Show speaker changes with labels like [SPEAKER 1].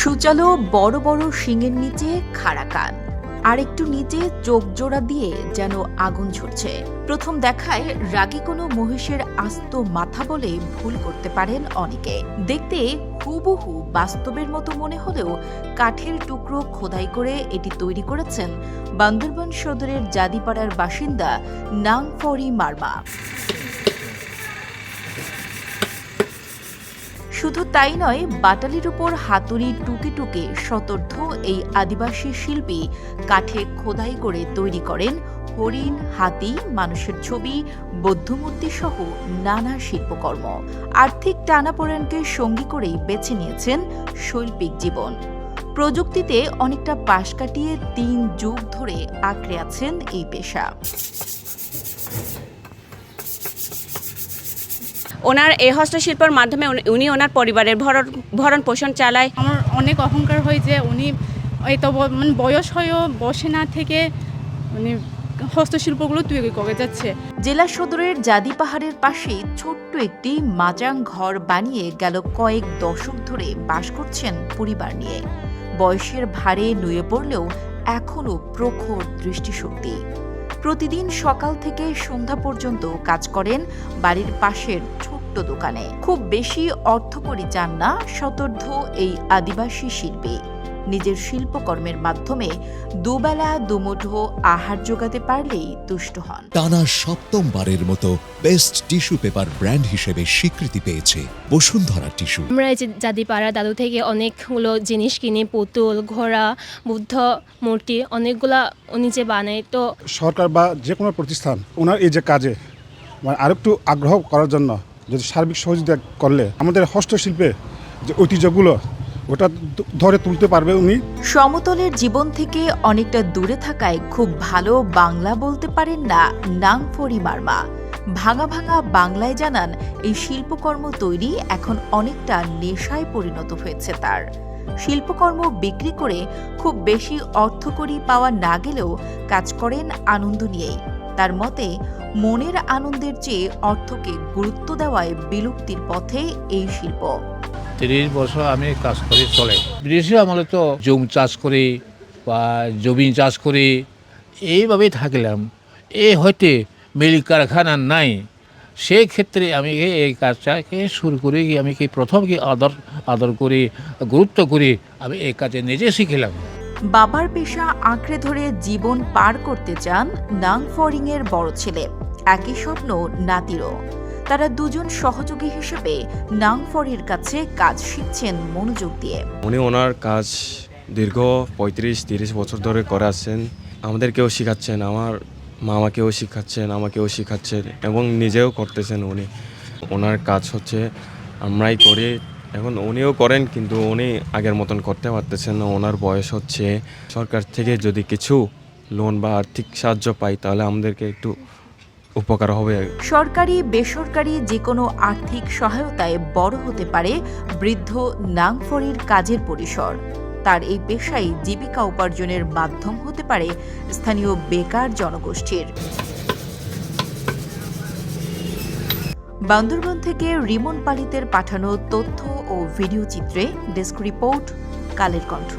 [SPEAKER 1] সুচালো বড় বড় শিঙের নিচে খাড়া কান। আর একটু নিচে চোখ জোড়া দিয়ে যেন আগুন ছুটছে প্রথম দেখায় রাগী কোনো মহিষের আস্ত মাথা বলে ভুল করতে পারেন অনেকে। দেখতে হুবহু বাস্তবের মতো মনে হলেও কাঠের টুকরো খোদাই করে এটি তৈরি করেছেন বান্দরবান সদরের জাদিপাড়ার বাসিন্দা নাংফরি মার্মা। শুধু তাই নয়, বাটালির উপর হাতুড়ি টুকে টুকে শতর্ধ এই আদিবাসী শিল্পী কাঠে খোদাই করে তৈরি করেন হরিণ, হাতি, মানুষের ছবি, বৌদ্ধমূর্তি সহ নানা শিল্পকর্ম। আর্থিক টানাপোড়েনকে সঙ্গী করেই বেছে নিয়েছেন শৈল্পিক জীবন। প্রযুক্তিতে অনেকটা পাশ কাটিয়ে তিন যুগ ধরে আঁকড়ে আছেন এই পেশা।
[SPEAKER 2] ওনার এই হস্তশিল্পের মাধ্যমে উনি- উনি ওনার পরিবারের ভরণ ভরণ পোষণ চালায়।
[SPEAKER 3] আমার অনেক অহংকার হয় যে উনি এত ব- মানে বয়স হয়েও বসে না থেকে মানে হস্তশিল্পগুলো তৈরি করে যাচ্ছে।
[SPEAKER 1] জেলা সদরের জাদি পাহাড়ের পাশে ছোট্ট একটি মাজাং ঘর বানিয়ে গেল কয়েক দশক ধরে বাস করছেন পরিবার নিয়ে। বয়সের ভারে নুয়ে পড়লেও এখনও প্রখর দৃষ্টিশক্তি। প্রতিদিন সকাল থেকে সন্ধ্যা পর্যন্ত কাজ করেন বাড়ির পাশের ছোট্ট দোকানে। খুব বেশি অর্থকরী চান না শতর্ধ এই আদিবাসী শিল্পী। নিজের শিল্পকর্মের মাধ্যমে দুবেলা দুমুঠো আহার যোগাতে পারলেই তুষ্ট হন।
[SPEAKER 4] টানা সপ্তমবারের মতো বেস্ট টিস্যু পেপার ব্র্যান্ড হিসেবে স্বীকৃতি পেয়েছে বসুন্ধরা টিস্যু।
[SPEAKER 5] আমরা এই যে জাদিপাড়া দাদু থেকে অনেকগুলো জিনিস কিনি পুতুল ঘোড়া বুদ্ধ মূর্তি অনেকগুলা উনি যে বানায় তো
[SPEAKER 6] সরকার বা যে কোনো প্রতিষ্ঠান ওনার এই যে কাজে মানে আরেকটু আগ্রহ করার জন্য যদি সার্বিক সহযোগিতা করলে আমাদের হস্তশিল্পে যে ঐতিহ্যগুলো ওটা ধরে তুলতে পারবে উনি।
[SPEAKER 1] সমতলের জীবন থেকে অনেকটা দূরে থাকায় খুব ভালো বাংলা বলতে পারেন না নাংফরি মার্মা। ভাঙা ভাঙা বাংলায় জানান, এই শিল্পকর্ম তৈরি এখন অনেকটা নেশায় পরিণত হয়েছে তার। শিল্পকর্ম বিক্রি করে খুব বেশি অর্থকরী পাওয়া না গেলেও কাজ করেন আনন্দ নিয়েই। তার মতে, মনের আনন্দের চেয়ে অর্থকে গুরুত্ব দেওয়ায় বিলুপ্তির পথে এই শিল্প।
[SPEAKER 7] তিরিশ বছর আমি কাজ করে, চলে। ব্রিটিশ আমলে তো জমি চাষ করি বা জমি চাষ করি, এইভাবেই থাকলাম। এই হয়তো মিল কারখানা নাই সেই ক্ষেত্রে আমি এই- কাজটাকে শুরু করে আমি কি প্রথম কি আদর আদর করি, গুরুত্ব করি, আমি এই কাজে নিজে শিখলাম।
[SPEAKER 1] বাবার পেশা আঁকড়ে ধরে জীবন পার করতে চান নাংফরিং এর বড় ছেলে। একই স্বপ্ন নাতিরও। তারা দুজন সহযোগী হিসেবে নাংফরির কাছে কাজ শিখছেন মনোযোগ দিয়ে।
[SPEAKER 8] উনি ওনার কাজ দীর্ঘ পঁয়ত্রিশ, তিরিশ বছর ধরে করে আসছেন। আমাদেরকেও শেখাচ্ছেন, আমার মামাকেও শেখাচ্ছেন আমাকেও শেখাচ্ছেন এবং নিজেও করতেছেন উনি। ওনার কাজ হচ্ছে আমরাই করি। এখন উনিও করেন কিন্তু উনি আগের মতন করতে পারতেছেন না। ওনার বয়স হচ্ছে সরকার থেকে যদি কিছু লোন বা আর্থিক সাহায্য পাই তাহলে আমাদেরকে একটু উপকার হবে।
[SPEAKER 1] সরকারি, বেসরকারি যে কোনো আর্থিক সহায়তায় বড় হতে পারে বৃদ্ধ নাংফরির কাজের পরিসর। তার এই পেশাই জীবিকা উপার্জনের মাধ্যম হতে পারে স্থানীয় বেকার জনগোষ্ঠীর। বান্দরবান থেকে রিমন পালিতের পাঠানো তথ্য ও ভিডিও চিত্রে ডেস্ক রিপোর্ট, কালের কণ্ঠ।